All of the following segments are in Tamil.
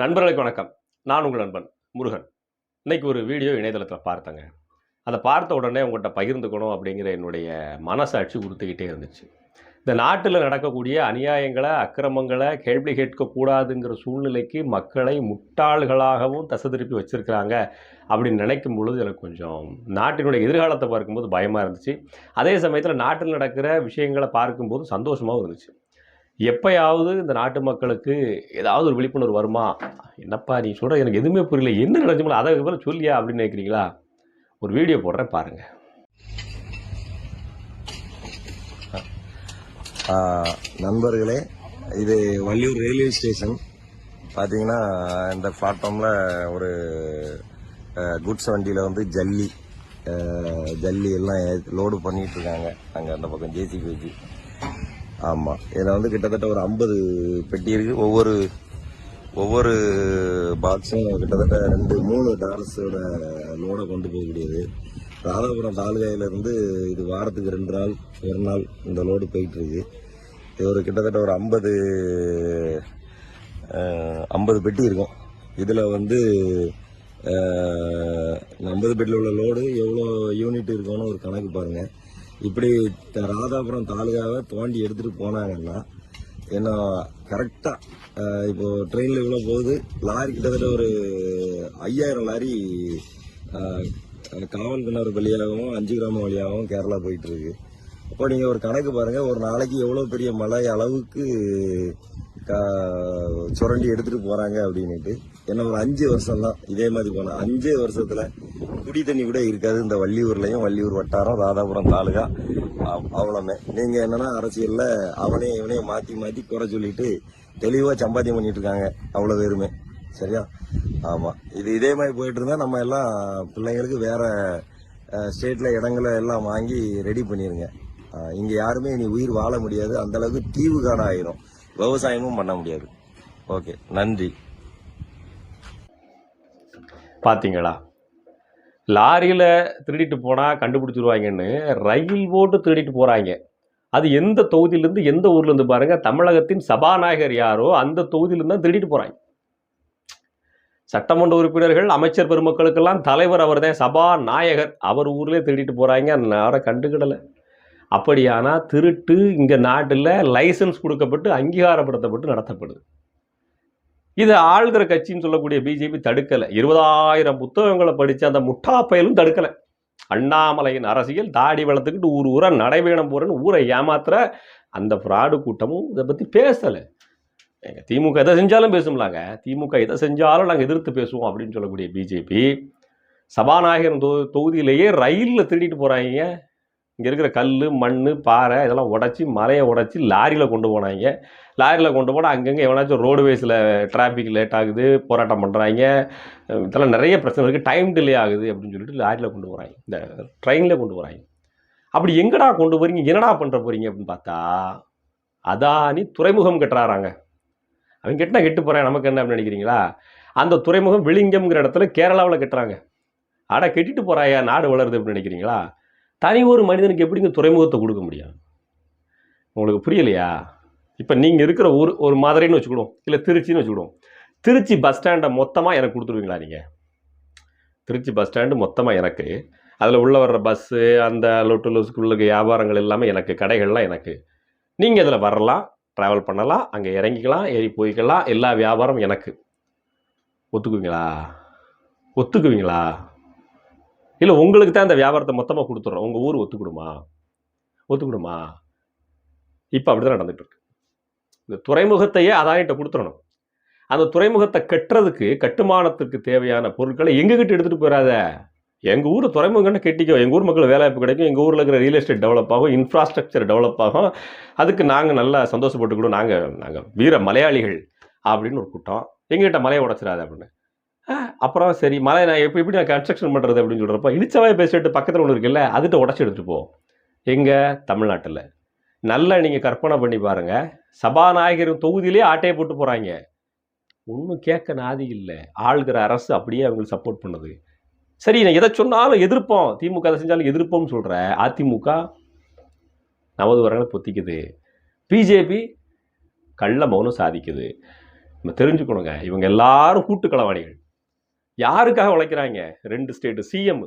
நண்பர்களுக்கு வணக்கம். நான் உங்கள் நண்பன் முருகன். இன்னைக்கு ஒரு வீடியோ இணையதளத்தில் பார்த்தேங்க. அதை பார்த்த உடனே உங்கள்கிட்ட பகிர்ந்துக்கணும் அப்படிங்கிற என்னுடைய மனசாட்சி கொடுத்துக்கிட்டே இருந்துச்சு. இந்த நாட்டில் நடக்கக்கூடிய அநியாயங்களை அக்கிரமங்களை கேள்வி கேட்கக்கூடாதுங்கிற சூழ்நிலைக்கு மக்களை முட்டாள்களாகவும் தசை திருப்பி வச்சுருக்கிறாங்க அப்படின்னு நினைக்கும் பொழுது எனக்கு கொஞ்சம் நாட்டினுடைய எதிர்காலத்தை பார்க்கும்போது பயமாக இருந்துச்சு. அதே சமயத்தில் நாட்டில் நடக்கிற விஷயங்களை பார்க்கும்போது சந்தோஷமாகவும் இருந்துச்சு. எப்பயாவது இந்த நாட்டு மக்களுக்கு ஏதாவது ஒரு விழிப்புணர்வு வருமா? என்னப்பா நீ சொல்கிற எனக்கு எதுவுமே புரியல. என்ன நடந்துமோ அதை விவரம் சொல்லியா அப்படின்னு நினைக்கிறீங்களா ஒரு வீடியோ போடுறேன் பாருங்கள் நண்பர்களே இது வள்ளியூர் ரயில்வே ஸ்டேஷன் பார்த்தீங்கன்னா இந்த பிளாட்ஃபார்மில் ஒரு குட்ஸ் வண்டியில் வந்து ஜல்லி ஜல்லி எல்லாம் லோடு பண்ணிகிட்ருக்காங்க இருக்காங்க. அங்கே அந்த பக்கம் ஜேசிபி வச்சு ஆமாம் இதில் வந்து கிட்டத்தட்ட ஒரு ஐம்பது பெட்டி இருக்குது ஒவ்வொரு ஒவ்வொரு பாக்ஸும் கிட்டத்தட்ட ரெண்டு மூணு டாலர்ஸோட லோடை கொண்டு போகக்கூடியது. ராதாபுரம் தாலுகாயிலிருந்து இது வாரத்துக்கு ரெண்டு நாள் ஒரு நாள் இந்த லோடு போயிட்டுருக்கு இது ஒரு கிட்டத்தட்ட ஒரு ஐம்பது ஐம்பது பெட்டி இருக்கும். இதில் வந்து ஐம்பது பெட்டியில் உள்ள லோடு எவ்வளோ யூனிட் இருக்கும்னு ஒரு கணக்கு பாருங்கள் இப்படி த- ராதாபுரம் தாலுகாவை தோண்டி எடுத்துகிட்டு போனாங்கன்னா என்ன கரெக்டாக இப்போ ட்ரெயினில் இவ்வளோ போகுது. லாரி கிட்டத்தட்ட ஒரு ஐயாயிரம் லாரி காவல் கிணறு வழியாகவும் அஞ்சு கிராமம் வழியாகவும் கேரளா போயிட்டுருக்கு. அப்போ நீங்கள் ஒரு கணக்கு பாருங்கள் ஒரு நாளைக்கு எவ்வளோ பெரிய மலை அளவுக்கு கா- சுரண்டி எடுத்துகிட்டு போகிறாங்க அப்படின்னுட்டு. என்ன ஒரு அஞ்சு வருஷம் தான் இதே மாதிரி போனேன் அஞ்சே வருஷத்துல குடி தண்ணி கூட இருக்காது. இந்த வள்ளியூர்லயும் வள்ளியூர் வட்டாரம் ராதாபுரம் தாலுகா. அவ்வளவுமே. நீங்க என்னன்னா அரசியல்ல அவனையும் இவனையும் மாத்தி மாத்தி குறை சொல்லிட்டு தெளிவா சம்பாத்தியம் பண்ணிட்டு இருக்காங்க. அவ்வளவு பேருமே. சரியா? ஆமா. இது இதே மாதிரி போயிட்டு இருந்தா நம்ம எல்லாம் பிள்ளைங்களுக்கு வேற ஸ்டேட்ல இடங்களை எல்லாம் வாங்கி ரெடி பண்ணிருங்க. இங்க யாருமே இனி உயிர் வாழ முடியாது. அந்த அளவுக்கு தீவு காடு ஆயிரும் விவசாயமும் பண்ண முடியாது. ஓகே. நன்றி. பார்த்தீங்களா லாரியில் திருடிட்டு போனால் கண்டுபிடிச்சிருவாங்கன்னு ரயில் போட்டு திருடிட்டு போகிறாங்க அது எந்த தொகுதியிலேருந்து எந்த ஊர்லேருந்து பாருங்கள் தமிழகத்தின் சபாநாயகர் யாரோ அந்த தொகுதியிலேருந்து தான் திருடிட்டு போகிறாங்க சட்டமன்ற உறுப்பினர்கள் அமைச்சர் பெருமக்களுக்கெல்லாம் தலைவர் அவர் தான் சபாநாயகர். அவர் ஊர்லேயே திருடிட்டு போகிறாங்க யாரும் கண்டுக்கிடலை. அப்படியானால் திருட்டு இங்கே நாட்டில் லைசன்ஸ் கொடுக்கப்பட்டு அங்கீகாரப்படுத்தப்பட்டு நடத்தப்படுது. இது ஆளுகிற கட்சின்னு சொல்லக்கூடிய பிஜேபி தடுக்கலை. இருபதாயிரம் புத்தகங்களை படித்த அந்த முட்டா பயலும் தடுக்கலை. அண்ணாமலையின் அரசியல் தாடி வளர்த்துக்கிட்டு ஊர் ஊராக நடைபயணம் போகிறேன்னு ஊரை ஏமாத்துற அந்த ஃப்ராடு கூட்டமும் இதை பற்றி பேசலை. எங்கள் திமுக எதை செஞ்சாலும் பேசும்லாங்க. திமுக எதை செஞ்சாலும் நாங்கள் எதிர்த்து பேசுவோம் அப்படின்னு சொல்லக்கூடிய பிஜேபி சபாநாயகர் தொகுதியிலேயே ரயிலில் திருடிட்டு போகிறாங்க இங்கே இருக்கிற கல் மண் பாறை இதெல்லாம் உடச்சி மலையை உடச்சி லாரியில் கொண்டு போனாங்க. லாரியில் கொண்டு போனால் அங்கங்கே எவனாச்சும் ரோடுவேஸில் டிராஃபிக் லேட் ஆகுது போராட்டம் பண்ணுறாங்க இதெல்லாம் நிறைய பிரச்சனை இருக்குது டைம் டிலே ஆகுது அப்படின்னு சொல்லிட்டு லாரியில் கொண்டு போகிறாங்க இந்த ட்ரெயினில் கொண்டு போகிறாங்க அப்படி எங்கடா கொண்டு போகிறீங்க என்னடா பண்ணுற போகிறீங்க அப்படின்னு பார்த்தா அதானி துறைமுகம் கட்டுறாராங்க. அவன் கெட்டினா கெட்டு போகிறேன் நமக்கு என்ன அப்படின்னு நினைக்கிறீங்களா? அந்த துறைமுகம் விளிங்கம்ங்கிற இடத்துல கேரளாவில் கட்டுறாங்க. அட கெட்டிட்டு போகிறாயா நாடு வளருது அப்படின்னு நினைக்கிறீங்களா? தனி ஒரு மனிதனுக்கு எப்படிங்க துறைமுகத்தை கொடுக்க முடியும்? உங்களுக்கு புரியலையா? இப்போ நீங்கள் இருக்கிற ஊர் ஒரு மதுரைன்னு வச்சுக்கிடுவோம். இல்லை திருச்சின்னு வச்சுக்கிடுவோம். திருச்சி பஸ் ஸ்டாண்டை மொத்தமாக எனக்கு கொடுத்துருவீங்களா நீங்கள் திருச்சி பஸ் ஸ்டாண்டு மொத்தமாக எனக்கு. அதில் உள்ள வர்ற பஸ்ஸு அந்த லொட்டு லொசுக்குள்ள வியாபாரங்கள் எல்லாமே எனக்கு கடைகள்லாம் எனக்கு. நீங்கள் இதில் வரலாம் ட்ராவல் பண்ணலாம் அங்கே இறங்கிக்கலாம் ஏறி போய்க்கலாம் எல்லா வியாபாரம் எனக்கு. ஒத்துக்குவீங்களா? ஒத்துக்குவீங்களா? இல்லை உங்களுக்கு தான் இந்த வியாபாரத்தை மொத்தமாக கொடுத்துட்றோம். உங்கள் ஊர் ஒத்துக்கிடுமா? ஒத்துக்கிடுமா? இப்போ அப்படி தான் நடந்துகிட்ருக்கு இந்த துறைமுகத்தையே அதானிட்ட கொடுத்துடணும். அந்த துறைமுகத்தை கட்டுறதுக்கு கட்டுமானத்துக்கு தேவையான பொருட்களை எங்ககிட்ட எடுத்துகிட்டு போயிடாத எங்கள் ஊர் துறைமுகம்னு கெட்டிக்கோ. எங்கள் ஊர் மக்கள் வேலைவாய்ப்பு கிடைக்கும். எங்கள் ஊரில் இருக்கிற ரியல் எஸ்டேட் டெவலப் ஆகும் இன்ஃப்ராஸ்ட்ரக்சர் டெவலப் ஆகும். அதுக்கு நாங்கள் நல்லா சந்தோஷப்பட்டுக்கிடும் நாங்கள் நாங்கள் வீர மலையாளிகள் அப்படின்னு ஒரு கூட்டம். எங்ககிட்ட மலையை உடச்சிடாது அப்படின்னு. அப்புறம் சரி மலை நான் எப்படி எப்படி நான் கன்ஸ்ட்ரக்ஷன் பண்ணுறது அப்படின்னு சொல்கிறப்ப இழிச்சவாய் பேசிட்டு பக்கத்தில் ஒன்று இருக்குல்ல அதுகிட்ட உடச்சி எடுத்துகிட்டு போவோம் எங்கே? தமிழ்நாட்டில். நல்லா நீங்கள் கற்பனை பண்ணி பாருங்கள் சபாநாயகர் தொகுதியிலே ஆட்டையை போட்டு போகிறாங்க ஒன்றும் கேட்க நாதி இல்லை. ஆளுகிற அரசு அப்படியே அவங்களுக்கு சப்போர்ட் பண்ணுது. சரி நான் எதை சொன்னாலும் எதிர்ப்போம். திமுக எதை செஞ்சாலும் எதிர்ப்போம்னு சொல்கிற அதிமுக நமது வரங்களை பொத்திக்குது. பிஜேபி கள்ள மௌனம் சாதிக்குது. நம்ம தெரிஞ்சுக்கணுங்க. இவங்க எல்லாரும் கூட்டு களவாணிகள் யாருக்காக உழைக்கிறாங்க? ரெண்டு ஸ்டேட்டு சிஎம்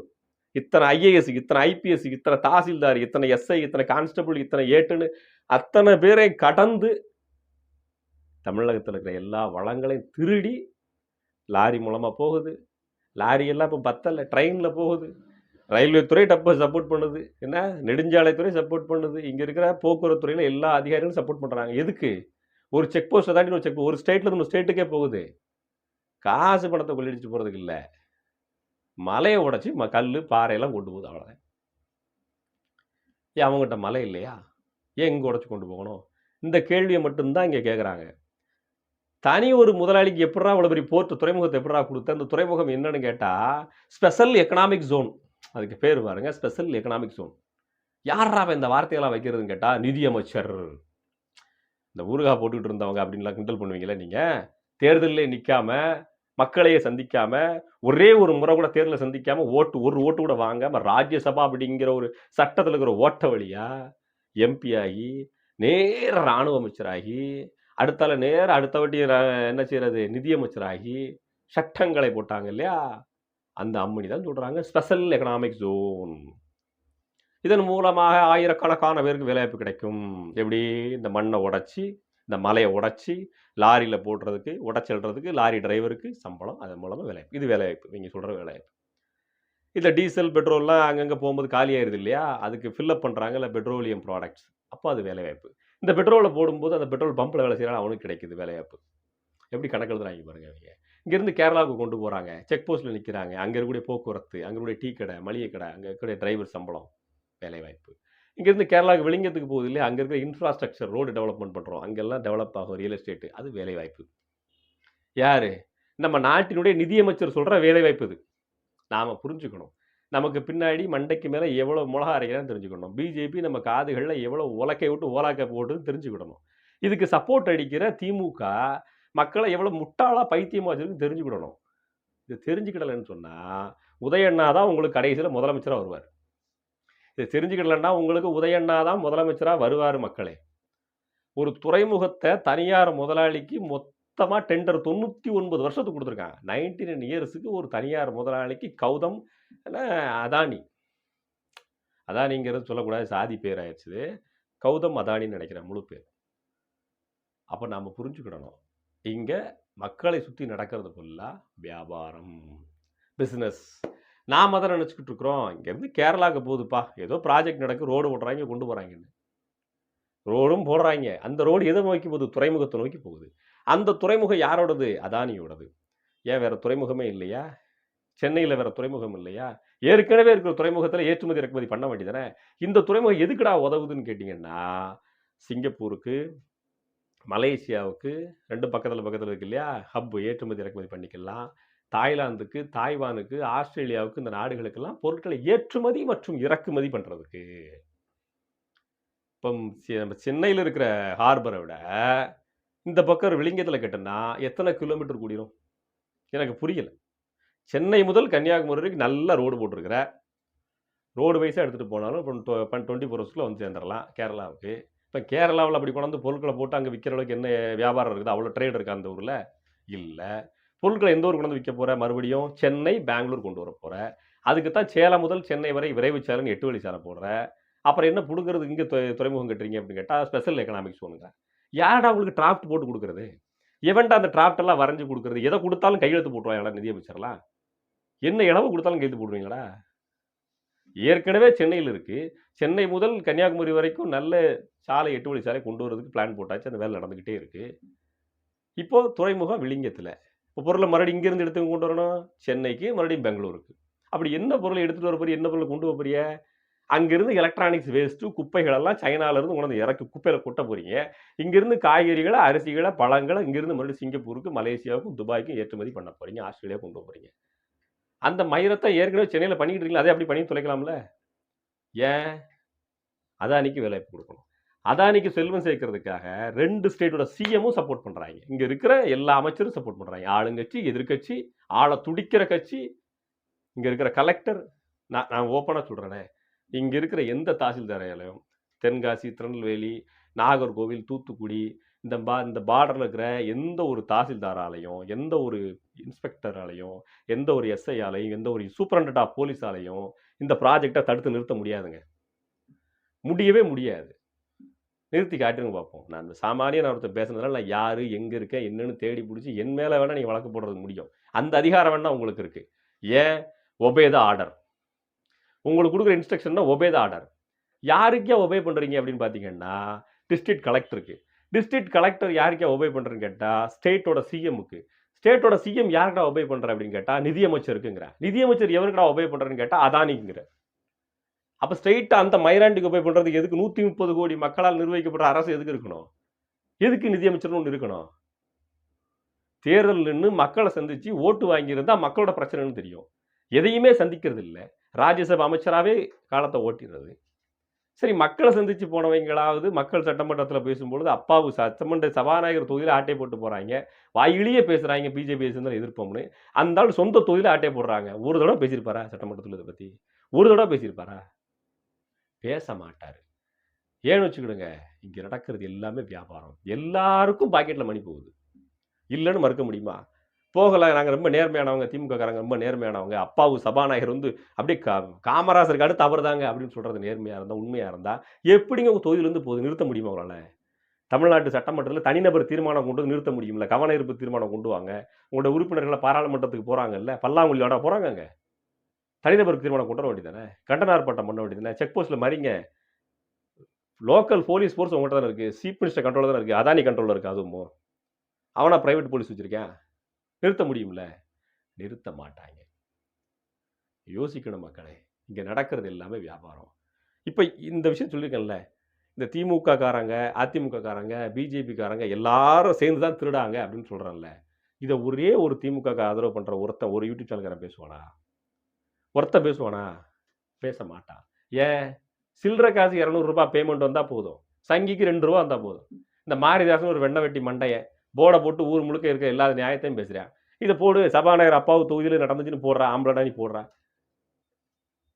இத்தனை ஐஏஎஸ் இத்தனை ஐபிஎஸ் இத்தனை தாசில்தார் இத்தனை எஸ்ஐ இத்தனை கான்ஸ்டபிள் இத்தனை ஏட்டுன்னு அத்தனை பேரை கடந்து தமிழகத்தில் இருக்கிற எல்லா வளங்களையும் திருடி லாரி மூலமாக போகுது. லாரி எல்லாம் இப்போ பத்தலை ட்ரெயினில் போகுது. ரயில்வே துறை டப்ப சப்போர்ட் பண்ணுது. என்ன? நெடுஞ்சாலைத்துறை சப்போர்ட் பண்ணுது. இங்கே இருக்கிற போக்குவரத்து துறையில் எல்லா அதிகாரிகளும் சப்போர்ட் பண்ணுறாங்க எதுக்கு? ஒரு செக் போஸ்ட்டை தாண்டி ஒரு செக் ஒரு ஸ்டேட்டில் இருந்து ஒரு ஸ்டேட்டுக்கே போகுது. காசு பணத்தை கொள்ளையடிச்சு போகிறதுக்கு இல்லை. மலையை உடைச்சி ம கல் பாறையெல்லாம் கொண்டு போகுது அவ்வளோதான் ஏன் அவங்ககிட்ட மலை இல்லையா? ஏன் இங்கே உடைச்சி கொண்டு போகணும்? இந்த கேள்வியை மட்டும்தான் இங்கே கேட்குறாங்க தனி ஒரு முதலாளிக்கு எப்படா அவ்வளோ பெரிய போர்ட் துறைமுகத்தை எப்படா கொடுத்த? அந்த துறைமுகம் என்னன்னு கேட்டால் ஸ்பெஷல் எக்கனாமிக் ஜோன் அதுக்கு பேர் பாருங்க ஸ்பெஷல் எக்கனாமிக் ஜோன் யாரா அவன் இந்த வார்த்தையெல்லாம் வைக்கிறதுன்னு கேட்டால் நிதியமைச்சர் இந்த ஊருகா போட்டுக்கிட்டு இருந்தவங்க அப்படின்லாம் கிண்டல் பண்ணுவீங்களே நீங்கள் தேர்தலில் நிற்காம மக்களையே சந்திக்காம ஒரே ஒரு முறை கூட தேர்தலை சந்திக்காம ஓட்டு ஒரு ஓட்டு கூட வாங்காம ராஜ்யசபா அப்படிங்கிற ஒரு சட்டத்தில் இருக்கிற ஓட்ட வழியா எம்பி ஆகி நேர ராணுவ அமைச்சராகி அடுத்தால நேர அடுத்த வாட்டி ர- என்ன செய்யறது நிதியமைச்சராகி சட்டங்களை போட்டாங்க இல்லையா? அந்த அம்மணி தான் சொல்றாங்க ஸ்பெஷல் எக்கனாமிக் ஜோன். இதன் மூலமாக ஆயிரக்கணக்கான பேருக்கு வேலைவாய்ப்பு கிடைக்கும். எப்படி? இந்த மண்ணை உடைச்சி இந்த மலையை உடைச்சி லாரியில் போடுறதுக்கு உடைச்சல்றதுக்கு லாரி டிரைவருக்கு சம்பளம் அதன் மூலமாக வேலைவாய்ப்பு இது வேலைவாய்ப்பு நீங்கள் சொல்கிற வேலைவாய்ப்பு இதில் டீசல் பெட்ரோல்லாம் அங்கங்கே போகும்போது காலி ஆயிருது இல்லையா? அதுக்கு ஃபில்லப் பண்ணுறாங்கல்ல பெட்ரோலியம் ப்ராடக்ட்ஸ் அப்போ அது வேலைவாய்ப்பு இந்த பெட்ரோலை போடும்போது அந்த பெட்ரோல் பம்பில் வேலை செய்கிறாங்க அவனுக்கு கிடைக்குது வேலைவாய்ப்பு எப்படி கணக்கு எழுதுறாங்க பாருங்க அவங்க இங்கேருந்து கேரளாவுக்கு கொண்டு போகிறாங்க செக் போஸ்ட்டில் நிற்கிறாங்க அங்கே இருக்கக்கூடிய போக்குவரத்து அங்கே இருக்கக்கூடிய டீ கடை மளிகை கடை அங்கே இருக்கக்கூடிய டிரைவர் சம்பளம் வேலைவாய்ப்பு. இங்கேருந்து கேரளாவுக்கு வெளிங்கத்துக்கு போகுது இல்லையா? அங்கே இருக்கிற இன்ஃப்ராஸ்ட்ரக்சர் ரோடு டெவலப்மெண்ட் பண்ணுறோம் அங்கெல்லாம் டெவலப் ஆகும் ரியல் எஸ்டேட்டு அது வேலைவாய்ப்பு. யார்? நம்ம நாட்டினுடைய நிதியமைச்சர் சொல்கிற வேலைவாய்ப்பு இது. நாம் புரிஞ்சுக்கணும். நமக்கு பின்னாடி மண்டைக்கு மேலே எவ்வளோ மிளகா அரைக்கிறான்னு தெரிஞ்சுக்கணும். பிஜேபி நம்ம காதுகளில் எவ்வளோ உலக்கை விட்டு ஓலாக்க போட்டுன்னு தெரிஞ்சுக்கிடணும். இதுக்கு சப்போர்ட் அடிக்கிற திமுக மக்களை எவ்வளோ முட்டாளாக பைத்தியமாக வச்சிருக்கு தெரிஞ்சுக்கிடணும். இது தெரிஞ்சுக்கிடலைன்னு சொன்னால் உதயண்ணா தான் உங்களுக்கு கடைசியில் முதலமைச்சராக வருவார். இது தெரிஞ்சுக்கிடலன்னா உங்களுக்கு உதயண்ணா தான் முதலமைச்சராக வருவார் மக்களே. ஒரு துறைமுகத்தை தனியார் முதலாளிக்கு மொத்தமாக டெண்டர் தொண்ணூற்றி ஒன்பது வருஷத்துக்கு கொடுத்துருக்காங்க. நைன்டி நைன் இயர்ஸுக்கு ஒரு தனியார் முதலாளிக்கு கௌதம் அதானி. அதானிங்கிறது சொல்லக்கூடாது சாதி பேர் ஆயிடுச்சு கௌதம் அதானின்னு நினைக்கிறேன் முழு பேர். அப்போ நாம் புரிஞ்சுக்கிடணும். இங்கே மக்களை சுற்றி நடக்கிறது ஃபுல்லாக வியாபாரம் பிஸ்னஸ் நாம் அதை நினச்சிக்கிட்டு இருக்கிறோம். இங்கேருந்து கேரளாவுக்கு போகுதுப்பா. ஏதோ ப்ராஜெக்ட் நடக்கு ரோடு போடுறாங்க கொண்டு போகிறாங்கன்னு ரோடும் போடுறாங்க. அந்த ரோடு எதை நோக்கி போகுது? துறைமுகத்தை நோக்கி போகுது. அந்த துறைமுகம் யாரோடது? அதானியோடது. ஏன் வேறு துறைமுகமே இல்லையா? சென்னையில் வேறு துறைமுகம் இல்லையா? ஏற்கனவே இருக்கிற துறைமுகத்தில் ஏற்றுமதி இறக்குமதி பண்ண வேண்டியதானே? இந்த துறைமுகம் எதுக்குடா உதவுதுன்னு கேட்டிங்கன்னா சிங்கப்பூருக்கு மலேசியாவுக்கு ரெண்டு பக்கத்தில் பக்கத்தில் இருக்கு இல்லையா? ஹப் ஏற்றுமதி இறக்குமதி பண்ணிக்கலாம். தாய்லாந்துக்கு தாய்வானுக்கு ஆஸ்திரேலியாவுக்கு இந்த நாடுகளுக்கெல்லாம் பொருட்களை ஏற்றுமதி மற்றும் இறக்குமதி பண்ணுறதுக்கு இப்போ நம்ம சென்னையில் இருக்கிற ஹார்பரை விட இந்த பக்கம் விளிங்கத்தில் கேட்டோம்னா எத்தனை கிலோமீட்டர் கூடிரும்? எனக்கு புரியல. சென்னை முதல் கன்னியாகுமரி வரைக்கும் நல்லா ரோடு போட்டிருக்கிற. ரோடு வைஸாக எடுத்துகிட்டு போனாலும் இப்போ டுவெண்ட்டி ஃபோர் ஹவர்ஸ்க்குள்ள வந்து சேர்ந்துடலாம் கேரளாவுக்கு. இப்போ கேரளாவில் அப்படி கொண்டாந்து பொருட்களை போட்டு அங்கே விற்கிற அளவுக்கு என்ன வியாபாரம் இருக்குது? அவ்வளோ ட்ரேட் இருக்கா அந்த ஊரில்? இல்லை. பொருட்களை எந்த ஊருக்கு கொண்டு விற்க போகிற மறுபடியும் சென்னை பெங்களூர் கொண்டு வர போகிற அதுக்கு தான் சேலம் முதல் சென்னை வரை விரைவு சேலம் எட்டு வழி சாலை போடுற. அப்புறம் என்ன பிடுங்கிறது இங்கே துறைமுகம் கட்டுறீங்க அப்படின்னு கேட்டால் ஸ்பெஷல் எக்கனாமிக்ஸ் ஒன்றுங்க யாரடா உங்களுக்கு டிராஃப்ட் போட்டு கொடுக்குறது? எவன்டா அந்த டிராஃப்ட் எல்லாம் வரைஞ்சி கொடுக்குறது? எதை கொடுத்தாலும் கையெழுத்து போட்டுருவாங்களா நிதியமைச்சர்லாம்? என்ன இளவு கொடுத்தாலும் கையெழுத்து போடுவீங்களா? ஏற்கனவே சென்னையில் இருக்குது சென்னை முதல் கன்னியாகுமரி வரைக்கும் நல்ல சாலை எட்டு வழி சாலை கொண்டு வரதுக்கு பிளான் போட்டாச்சு. அந்த வேலை நடந்துக்கிட்டே இருக்குது இப்போது துறைமுகம் விளிங்கத்தில். இப்போ பொருளை மறுபடியும் இங்கேருந்து எடுத்து கொண்டு வரணும்? சென்னைக்கு மறுபடியும் பெங்களூருக்கு. அப்படி என்ன பொருளை எடுத்துகிட்டு வர போறிய? என்ன பொருளை கொண்டு வர போறிய? அங்கேருந்து எலக்ட்ரானிக்ஸ் வேஸ்ட்டு குப்பைகளெல்லாம் சைனாலேருந்து கொண்டு இறக்கி குப்பையில் கொட்ட போகிறீங்க இங்கேருந்து காய்கறிகளை அரிசிகளை பழங்களை இங்கேருந்து மறுபடியும் சிங்கப்பூருக்கு மலேசியாவுக்கும் துபாய்க்கும் ஏற்றுமதி பண்ண போகிறீங்க ஆஸ்திரேலியா கொண்டு போகிறீங்க அந்த மயிரத்தை ஏற்கனவே சென்னையில் பண்ணிக்கிட்டு இருக்கீங்களா அதே அப்படி பண்ணி தொலைக்கலாம்ல? ஏன்? அதானிக்கு வேலை கொடுக்கணும். அதானிக்கு செல்வம் சேர்க்கறதுக்காக ரெண்டு ஸ்டேட்டோட சிஎம்மும் சப்போர்ட் பண்ணுறாங்க இங்கே இருக்கிற எல்லா அமைச்சரும் சப்போர்ட் பண்ணுறாங்க ஆளுங்கட்சி எதிர்க்கட்சி ஆளை துடிக்கிற கட்சி இங்கே இருக்கிற கலெக்டர் நான் நான் ஓப்பனாக சொல்கிறேனே இங்கே இருக்கிற எந்த தாசில்தாரையாலையும் தென்காசி திருநெல்வேலி நாகர்கோவில் தூத்துக்குடி இந்த பா இந்த பார்டரில் இருக்கிற எந்த ஒரு தாசில்தாராலையும், எந்த ஒரு இன்ஸ்பெக்டராலையும், எந்த ஒரு எஸ்ஐயாலையும், எந்த ஒரு சூப்பரண்டன்ட் ஆஃப் போலீஸாலையும் இந்த ப்ராஜெக்டை தடுத்து நிறுத்த முடியாதுங்க. முடியவே முடியாது. நிறுத்தி காட்டுங்க பார்ப்போம். நான் சாமானிய நான் ஒருத்தர் பேசுனதுனால நான் யார் எங்கே இருக்கேன், என்னன்னு தேடி பிடிச்சி என் மேலே வேணால் நீங்கள் வழக்கு போடுறது முடியும். அந்த அதிகாரம் வேணால் உங்களுக்கு இருக்குது ஏன்? Obey the order. உங்களுக்கு கொடுக்குற இன்ஸ்ட்ரக்ஷன்னா ஒபே த ஆர்டர். யாருக்கே ஒபே பண்ணுறீங்க அப்படின்னு பார்த்தீங்கன்னா, டிஸ்ட்ரிக்ட் கலெக்டருக்கு. டிஸ்ட்ரிக்ட் கலெக்டர் யாருக்கே ஒபே பண்ணுறேன்னு கேட்டால் ஸ்டேட்டோட சிஎம்முக்கு. ஸ்டேட்டோட சிஎம் யாருக்குடா ஒபே பண்ணுற அப்படின்னு கேட்டா, நிதியமைச்சருக்குங்கிற நிதியமைச்சர் எவருக்கடா ஒபே பண்ணுறேன்னு கேட்டால் அதானிங்கிற அப்போ ஸ்ட்ரெயிட்டாக அந்த மைராண்டிக்கு போய் பண்ணுறதுக்கு எதுக்கு 130 கோடி மக்களால் நிர்வகிக்கப்படுற அரசு எதுக்கு இருக்கணும்? எதுக்கு நிதியமைச்சர்னு ஒன்று இருக்கணும்? தேர்தல் நின்று மக்களை சந்திச்சு ஓட்டு வாங்கியிருந்தா மக்களோட பிரச்சனைன்னு தெரியும். எதையுமே சந்திக்கிறது இல்லை ராஜ்யசபா அமைச்சராகவே காலத்தை ஓட்டிடுறது சரி மக்களை சந்தித்து போனவங்களாவது மக்கள் சட்டமன்றத்தில் பேசும்பொழுது, அப்பாவு சட்டமன்ற சபாநாயகர் தொகுதியில் ஆட்டை போட்டு போகிறாங்க வாயிலேயே பேசுகிறாங்க பிஜேபி சேர்ந்தவர எதிர்ப்போம்னு. அந்த ஆள் சொந்த தொகுதியில் ஆட்டை போடுறாங்க. ஒரு தடவை பேசியிருப்பாரா சட்டமன்றத்தில் இதை பற்றி ஒரு தடவை பேசியிருப்பாரா? பேச மாட்டார் ஏன்னு வச்சுக்கிடுங்க, இங்கே நடக்கிறது எல்லாமே வியாபாரம். எல்லாருக்கும் பாக்கெட்டில் மணி போகுது. இல்லைன்னு மறுக்க முடியுமா? போகலை நாங்கள் ரொம்ப நேர்மையானவங்க, திமுககாரங்க ரொம்ப நேர்மையானவங்க. அப்பாவு சபாநாயகர் வந்து அப்படியே கா காமராசருக்கு அடுத்து அவர்தாங்க அப்படின்னு சொல்கிறது நேர்மையாக இருந்தால் உண்மையாக இருந்தால் எப்படிங்க உங்கள் தொகுதியிலேருந்து போகுது? நிறுத்த முடியுமா உங்களால? தமிழ்நாட்டு சட்டமன்றத்தில் தனிநபர் தீர்மானம் கொண்டு வந்து நிறுத்த முடியும்ல. கவன ஈர்ப்பு தீர்மானம் கொண்டு வாங்க. உங்களோட உறுப்பினர்களை பாராளுமன்றத்துக்கு போகிறாங்கல்ல பல்லாங்குழி ஆட தனிநபருக்கு தீர்மானம் கொண்டு வர வேண்டியதானே கண்டன ஆர்ப்பாட்டம் பண்ண வேண்டியது தானே. செக் போஸ்ட்டில் மறிங்க. லோக்கல் போலீஸ் ஃபோர்ஸ் உங்கள்கிட்ட தான் இருக்குது சீஃப் மினிஸ்டர் கண்ட்ரோல்ல தான் இருக்குது அதானி கண்ட்ரோலில் இருக்குது அதுவும். அவனா ப்ரைவேட் போலீஸ் வச்சுருக்கேன் நிறுத்த முடியும்ல. நிறுத்த மாட்டாங்க யோசிக்கணும் மக்களே. இங்கே நடக்கிறது எல்லாமே வியாபாரம். இப்போ இந்த விஷயம் சொல்லியிருக்கேன்ல. இந்த திமுக காரங்க, அதிமுக காரங்க, பிஜேபி காரங்க எல்லாரும் சேர்ந்து தான் திருடாங்க அப்படின்னு சொல்றேன்ல. இதை ஒரே ஒரு திமுக ஆதரவு பண்ணுற ஒருத்தன் ஒரு யூடியூப் சேனல்காரன் பேசுவானா? ஒருத்த பேசுவானா? பேச மாட்டான். ஏன்? சில்லற காசு இரநூறுபா பேமெண்ட் வந்தால் போதும். சங்கிக்கு ரெண்டு ரூபா வந்தால் போதும். இந்த மாரிதாசன் ஒரு வெண்ணை வெட்டி மண்டையை போர்டை போட்டு ஊர் முழுக்க இருக்க எல்லா நியாயத்தையும் பேசுகிறேன் இதை போடு சபாநாயகர் அப்பாவு தொகுதியில் நடந்துச்சுன்னு போடுறா. ஆம்பளடா நீ போடுறா.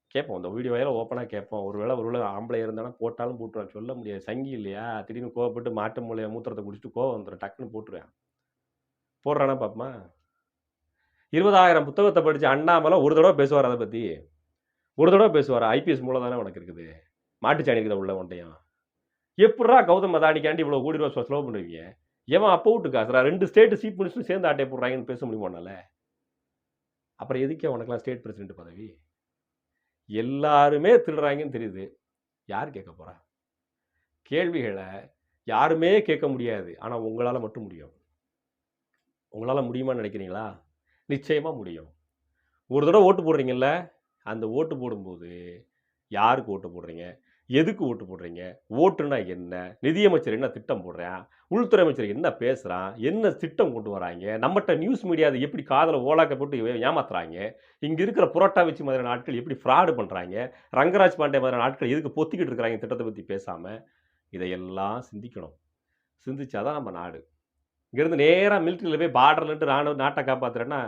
கேட்போம். இந்த வீடியோ வயலில் ஓப்பனாக கேட்போம். ஒருவேளை ஒரு வேளை ஆம்பளை இருந்தானா போட்டாலும் போட்டுருவான். சொல்ல முடியாது. சங்கி இல்லையா? திடீர்னு கோவப்பட்டு மாட்டு மூலையை மூத்திரத்தை குடிச்சிட்டு கோவம் வந்துடும் டக்குன்னு போட்டுருவேன் போடுறானா பாப்பமா இருபதாயிரம் புத்தகத்தை படித்து அண்ணாமலை ஒரு தடவை பேசுவார் அதை பற்றி ஒரு தடவை பேசுவாரா? ஐபிஎஸ் மூலம் தானே உனக்கு இருக்குது. மாட்டுச்சாணி இருக்குது உள்ள ஒன்றையும் எப்படா கௌதம் அதானிக்காண்டி இவ்வளோ கோடி ரூபா செலவு பண்ணுவீங்க? ஏன் அப்போ விட்டு காசுரா ரெண்டு ஸ்டேட் சீஃப் மினிஸ்டரும் சேர்ந்து ஆட்டை போடுறாங்கன்னு பேச முடியுமானால அப்புறம் எதுக்கே உனக்கெல்லாம் ஸ்டேட் பிரசிடென்ட் பதவி? எல்லாருமே திருடுறாங்கன்னு தெரியுது. யார் கேட்க போகிறா கேள்விகளை யாருமே கேட்க முடியாது. ஆனால் உங்களால் மட்டும் முடியும். உங்களால் முடியுமான்னு நினைக்கிறீங்களா? நிச்சயமாக முடியும். ஒரு தடவை ஓட்டு போடுறீங்கல்ல, அந்த ஓட்டு போடும்போது யாருக்கு ஓட்டு போடுறீங்க? எதுக்கு ஓட்டு போடுறீங்க? ஓட்டுனா என்ன? நிதியமைச்சர் என்ன திட்டம் போடுறான்? உள்துறை அமைச்சர் என்ன பேசுகிறான் என்ன திட்டம் கொண்டு வராங்க நம்மகிட்ட நியூஸ் மீடியா அதை எப்படி காதில் ஓலாக்க போட்டு இங்கே இருக்கிற புரோட்டா வச்சு மாதிரியான ஆட்கள் எப்படி ஃப்ராடு பண்ணுறாங்க ரங்கராஜ் பாண்டே மாதிரியான ஆட்கள் எதுக்கு பொத்திக்கிட்டு இருக்கிறாங்க திட்டத்தை பற்றி பேசாமல் இதையெல்லாம் சிந்திக்கணும். சிந்திச்சாதான் நம்ம நாடு. இங்கேருந்து நேராக மிலிட்ரியில் போய் பார்டர்லன்ட்டு ராணுவ நாட்டை காப்பாற்றுறேன்னா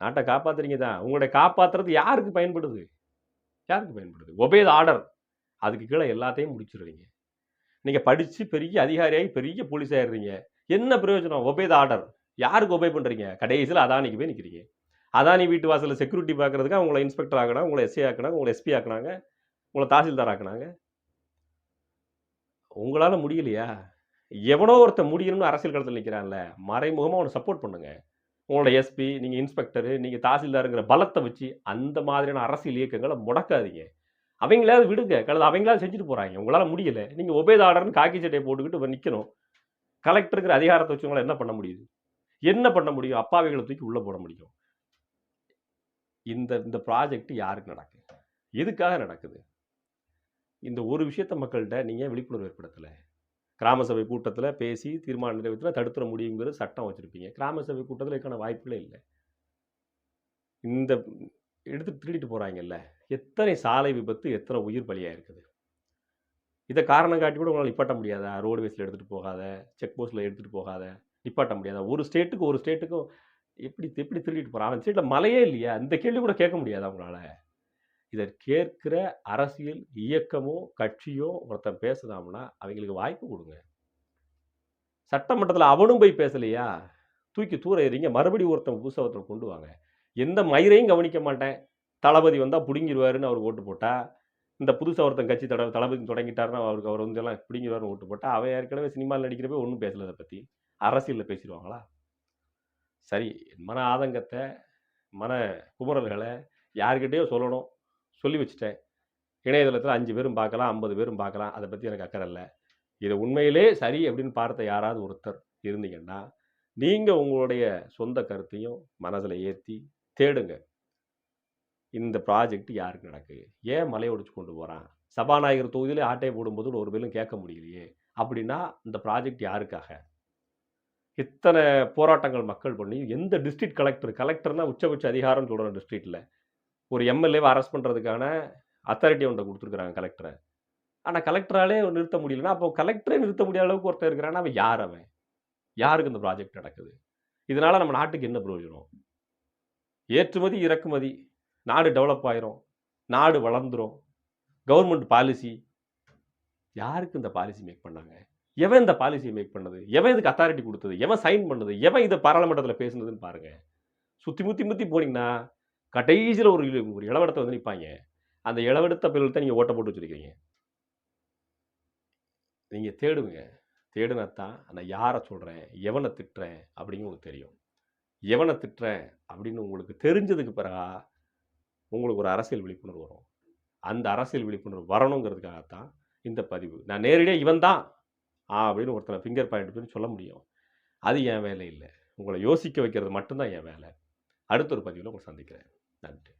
நாட்டை காப்பாற்றுறீங்க தான். உங்களுடைய காப்பாத்துறது யாருக்கு பயன்படுது? யாருக்கு பயன்படுது? Obey order. அதுக்கு கீழே எல்லாத்தையும் முடிச்சிடுறீங்க நீங்கள் படித்து பெரிய அதிகாரியாகி பெரிய போலீஸ் ஆயிடுறீங்க. என்ன பிரயோஜனம்? Obey order. யாருக்கு ஒபே பண்ணுறீங்க கடைசியில் அதானிக்கு போய் நிற்கிறீங்க அதானி வீட்டு வாசலில் செக்யூரிட்டி பார்க்குறதுக்கு உங்களை இன்ஸ்பெக்டர் ஆக்கினா உங்களை எஸ்ஐ ஆக்கினாங்க உங்களை எஸ்பி ஆக்கினாங்க உங்களை தாசில்தார் ஆக்கினாங்க உங்களால் முடியலையா? எவனோ ஒருத்தர் முடியணும்னு அரசியல் களத்தில் நிற்கிறான்ல மறைமுகமாக அவனை சப்போர்ட் பண்ணுங்க. உங்களோட எஸ்பி, நீங்கள் இன்ஸ்பெக்டர், நீங்கள் தாசில்தாருங்கிற பலத்தை வச்சு அந்த மாதிரியான அரசியல் இயக்கங்களை முடக்காதீங்க. அவங்களாவது விடுங்க. கலந்து அவங்களாவது செஞ்சுட்டு போகிறாங்க உங்களால் முடியலை நீங்கள் ஒபே காக்கி சட்டையை போட்டுக்கிட்டு நிற்கணும் கலெக்டருங்கிற அதிகாரத்தை வச்சு உங்களால என்ன பண்ண முடியுது? என்ன பண்ண முடியும்? அப்பாவிகளை தூக்கி உள்ளே போட முடியும். இந்த இந்த ப்ராஜெக்ட் யாருக்கு நடக்குது? எதுக்காக நடக்குது? இந்த ஒரு விஷயத்த மக்கள்கிட்ட நீங்கள் விழிப்புணர்வு ஏற்படுத்தலை கிராம சபை கூட்டத்தில் பேசி தீர்மானம் நிறைவேத்தினா தடுத்துற முடியுங்கிறது சட்டம் வச்சுருப்பீங்க கிராம சபை கூட்டத்தில் இதுக்கான வாய்ப்புகளே இல்லை இந்த எடுத்து திருடிட்டு போகிறாங்கல்ல எத்தனை சாலை விபத்து, எத்தனை உயிர் பலியாக இருக்குது. இதை காரணம் காட்டி கூட உங்களால் நிப்பாட்ட முடியாதா? ரோடுவேஸில் எடுத்துகிட்டு போகாத, செக் போஸ்ட்டில் எடுத்துகிட்டு போகாத, நிப்பாட்ட முடியாதா? ஒரு ஸ்டேட்டுக்கு ஒரு ஸ்டேட்டுக்கும் எப்படி எப்படி திருடிட்டு போகிறான் அந்த ஸ்டேட்டில் மலையே இல்லையா? இந்த கேள்வி கூட கேட்க முடியாதா உங்களால் இதற்கேற்கிற அரசியல் இயக்கமோ, கட்சியோ ஒருத்தன் பேசுனாம்னா, அவங்களுக்கு வாய்ப்பு கொடுங்க. சட்டமன்றத்தில் அவனும் போய் பேசலையா? தூக்கி தூர எறிங்க மறுபடியும் ஒருத்தன் புதுசாக ஒருத்தன் கொண்டு வாங்க. எந்த மயிரையும் கவனிக்க மாட்டேன். தளபதி வந்தால் பிடுங்கிடுவாருன்னு அவர் ஓட்டு போட்டால் இந்த புதுசாக ஒருத்தன் கட்சி தட தளபதி தொடங்கிட்டாருன்னா அவருக்கு அவர் வந்து எல்லாம் பிடிங்கிடுவாருன்னு ஓட்டு போட்டால் அவன் ஏற்கனவே சினிமாவில் நடிக்கிறப்ப ஒன்றும் பேசலை அதை பற்றி அரசியலில் பேசிடுவாங்களா? சரி மன ஆதங்கத்தை மன குமுறல்களை யார்கிட்டேயோ சொல்லணும். சொல்லி வச்சுட்டேன். இணையதளத்தில் அஞ்சு பேரும் பார்க்கலாம் ஐம்பது பேரும் பார்க்கலாம். அதை பற்றி எனக்கு அக்கறை இல்லை. இதை உண்மையிலே சரி அப்படின்னு பார்த்த யாராவது ஒருத்தர் இருந்தீங்கன்னா நீங்கள் உங்களுடைய சொந்த கருத்தையும் மனசில் ஏற்றி தேடுங்க. இந்த ப்ராஜெக்ட் யாருக்கு நடக்கு? ஏன் மலையை ஒடிச்சு கொண்டு போகிறான் சபாநாயகர் தொகுதியிலே ஆட்டையை போடும்போது ஒரு பேரும் கேட்க முடியலையே. அப்படின்னா இந்த ப்ராஜெக்ட் யாருக்காக? இத்தனை போராட்டங்கள் மக்கள் பண்ணி எந்த டிஸ்ட்ரிக்ட் கலெக்டர் கலெக்டர்னா உச்சபட்ச அதிகாரம் சொல்கிறேன் டிஸ்ட்ரிக்டில் ஒரு எம்எல்ஏவை அரெஸ்ட் பண்ணுறதுக்கான அத்தாரிட்டி ஒன்றை கொடுத்துருக்குறாங்க கலெக்டரை ஆனால் கலெக்டராலே நிறுத்த முடியலன்னா அப்போ கலெக்டரே நிறுத்த முடியாத அளவுக்கு ஒருத்தர் இருக்கிறான்னா அவன் யார் அவன்? யாருக்கு இந்த ப்ராஜெக்ட் நடக்குது? இதனால் நம்ம நாட்டுக்கு என்ன பிரயோஜனம்? ஏற்றுமதி இறக்குமதி நாடு டெவலப் ஆயிரும் நாடு வளர்ந்துரும் கவர்மெண்ட் பாலிசி யாருக்கு இந்த பாலிசி மேக் பண்ணாங்க? எவன் இந்த பாலிசியை மேக் பண்ணது? எவன் இதுக்கு அத்தாரிட்டி கொடுத்தது? எவன் சைன் பண்ணது? எவன் இதை பாராளுமன்றத்தில் பேசுனதுன்னு பாருங்கள் சுற்றி முத்தி முத்தி போனீங்கன்னா கடைசியில் ஒரு ஒரு இளவடத்தை வந்து நிற்பாங்க அந்த இளவெடுத்த பிறகு தான் நீங்கள் ஓட்ட போட்டு வச்சுருக்கீங்க. நீங்கள் தேடுங்க. தான் நான் யாரை சொல்கிறேன் எவனை திட்டுறேன் அப்படின்னு உங்களுக்கு தெரியும். எவனை திட்டுறேன் அப்படின்னு உங்களுக்கு தெரிஞ்சதுக்கு பிறகா உங்களுக்கு ஒரு அரசியல் விழிப்புணர்வு வரும். அந்த அரசியல் விழிப்புணர்வு வரணுங்கிறதுக்காகத்தான் இந்த பதிவு. நான் நேரடியாக இவன் தான் ஆ அப்படின்னு ஒருத்தனை ஃபிங்கர் பாயிண்ட் பண்ணி சொல்ல முடியும். அது என் வேலை இல்லை. உங்களை யோசிக்க வைக்கிறது மட்டும்தான் என் வேலை. அடுத்த ஒரு பதிவில் உங்களை சந்திக்கிறேன். நன்றி